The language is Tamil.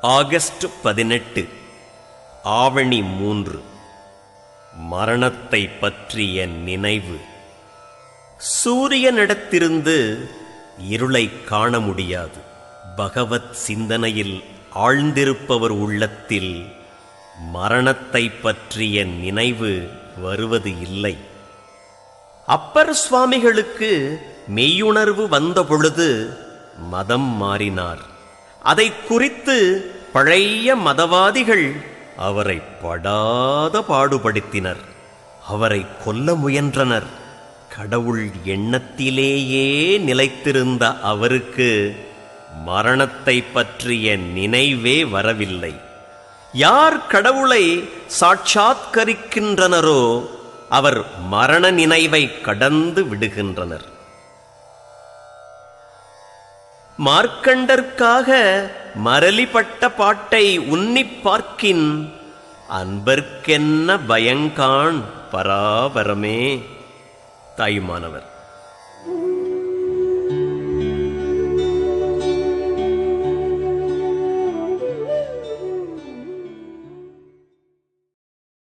ஆகஸ்ட் பதினெட்டு ஆவணி மூன்று. மரணத்தை பற்றிய நினைவு. சூரியனிடத்திருந்து இருளை காண முடியாது. பகவத் சிந்தனையில் ஆழ்ந்திருப்பவர் உள்ளத்தில் மரணத்தை பற்றிய நினைவு வருவது இல்லை. அப்பர் சுவாமிகளுக்கு மெய்யுணர்வு வந்தபொழுது மதம் மாறினார். அதை குறித்து பழைய மதவாதிகள் அவரை படாத பாடுபடுத்தினர். அவரை கொல்ல முயன்றனர். கடவுள் எண்ணத்திலேயே நிலைத்திருந்த அவருக்கு மரணத்தை பற்றிய நினைவே வரவில்லை. யார் கடவுளை சாட்சாத்கரிக்கின்றனரோ அவர் மரண நினைவை கடந்து விடுகின்றனர். மார்க்கண்டற்காக மரளிப்பட்ட பாட்டை உன்னிப் பார்க்கின் அன்பர்க்கென்ன பயங்கான் பராபரமே தாயுமானவர்